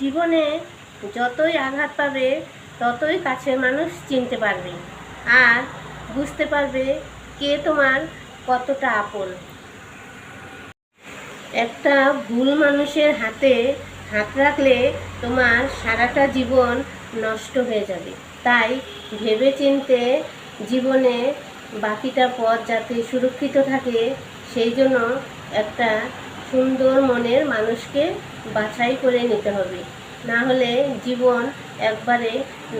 জীবনে যতই আঘাত পাবে, ততই কাছের মানুষ চিনতে পারবে আর বুঝতে পারবে কে তোমার কতটা আপন। একটা ভুল মানুষের হাতে হাত রাখলে তোমার সারাটা জীবন নষ্ট হয়ে যাবে। তাই ভেবে চিনতে জীবনে বাকিটা পথ যাতে সুরক্ষিত থাকে, সেই জন্য একটা সুন্দর মনের মানুষকে বাছাই করে নিতে হবে। না হলে জীবন একবারে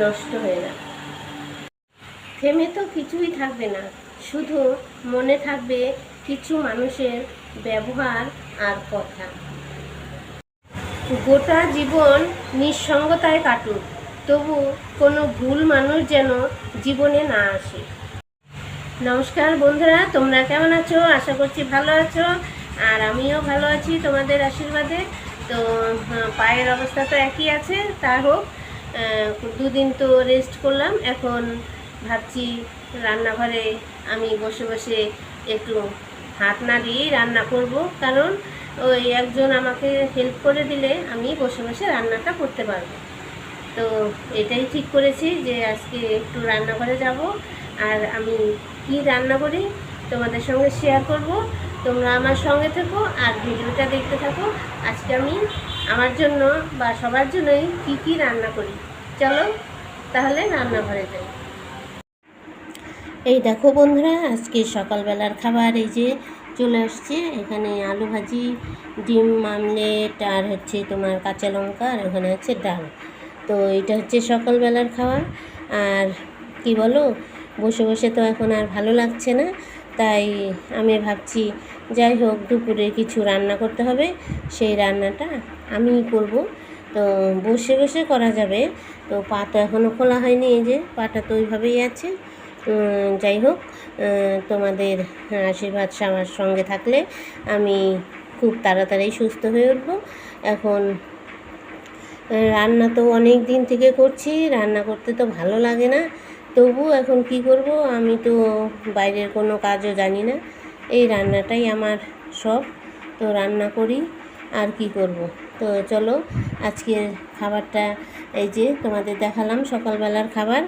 নষ্ট হয়ে যাবে থেমে তো কিছুই থাকবে না। শুধু মনে থাকবে কিছু মানুষের ব্যবহার আর কথা। গোটা জীবন নিঃসঙ্গতায় কাটুক। তবু কোনো ভুল মানুষ যেন জীবনে না আসে। নমস্কার বন্ধুরা, তোমরা কেমন আছো? আশা করছি ভালো আছো। আর আমিও ভালো আছি তোমাদের আশীর্বাদে। তো পায়ের অবস্থা তো একই আছে, তা হোক দুদিন তো রেস্ট করলাম, এখন ভাবছি রান্নাঘরে আমি বসে বসে একটু হাত না দিয়েই রান্না করব, কারণ ওই একজন আমাকে হেল্প করে দিলে আমি বসে বসে রান্নাটা করতে পারব। তো, এটাই ঠিক করেছি যে আজকে একটু রান্নাঘরে যাব, আর আমি কি রান্না করি তোমাদের সঙ্গে শেয়ার করব। তোমরা আমার সঙ্গে থেকো আর ভিডিওটা দেখতে থাকো। আজকে আমি আমার জন্য বা সবার জন্যই কি কি রান্না করি? চলো তাহলে রান্নাঘরে যাই। এই দেখো বন্ধুরা, আজকে সকালবেলার খাবার এই যে চলে আসছে। এখানে আলু ভাজি, ডিম আমলেট, আর হচ্ছে তোমার কাঁচা লঙ্কা, আর ওখানে হচ্ছে ডাল। তো এটা হচ্ছে সকালবেলার খাওয়া আর কি বলো, বসে বসে তো এখন আর ভালো লাগছে না। তাই আমি ভাবছি, যাই হোক, দুপুরে কিছু রান্না করতে হবে। সেই রান্নাটা আমিই করব। তো বসে বসে করা যাবে। তো পা তো এখনও খোলা হয়নি, এই যে পাটা তো ওইভাবেই আছে। যাই হোক তোমাদের আশীর্বাদ আমার সঙ্গে থাকলে আমি খুব তাড়াতাড়ি সুস্থ হয়ে উঠব। এখন রান্না তো অনেক দিন থেকে করছি, রান্না করতে তো ভালো লাগে না। তবু এখন কি করব? আমি তো বাইরের কোনো কাজও জানি না। এই রান্নাটাই আমার সব তো রান্না করি, আর কি করব? তো চলো, আজকের খাবারটা এই যে তোমাদের দেখালাম সকালবেলার খাবার।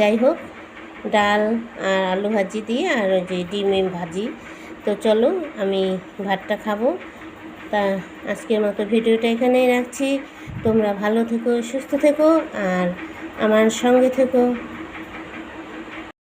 যাই হোক, ডাল আর আলু ভাজি দিয়ে আর ওই যে ডিমের ভাজি। তো চলো, আমি ভাতটা খাব। তা আজকের মতো ভিডিওটা এখানেই রাখছি। তোমরা ভালো থেকো, সুস্থ থেকো, আর আমার সঙ্গে থেকো।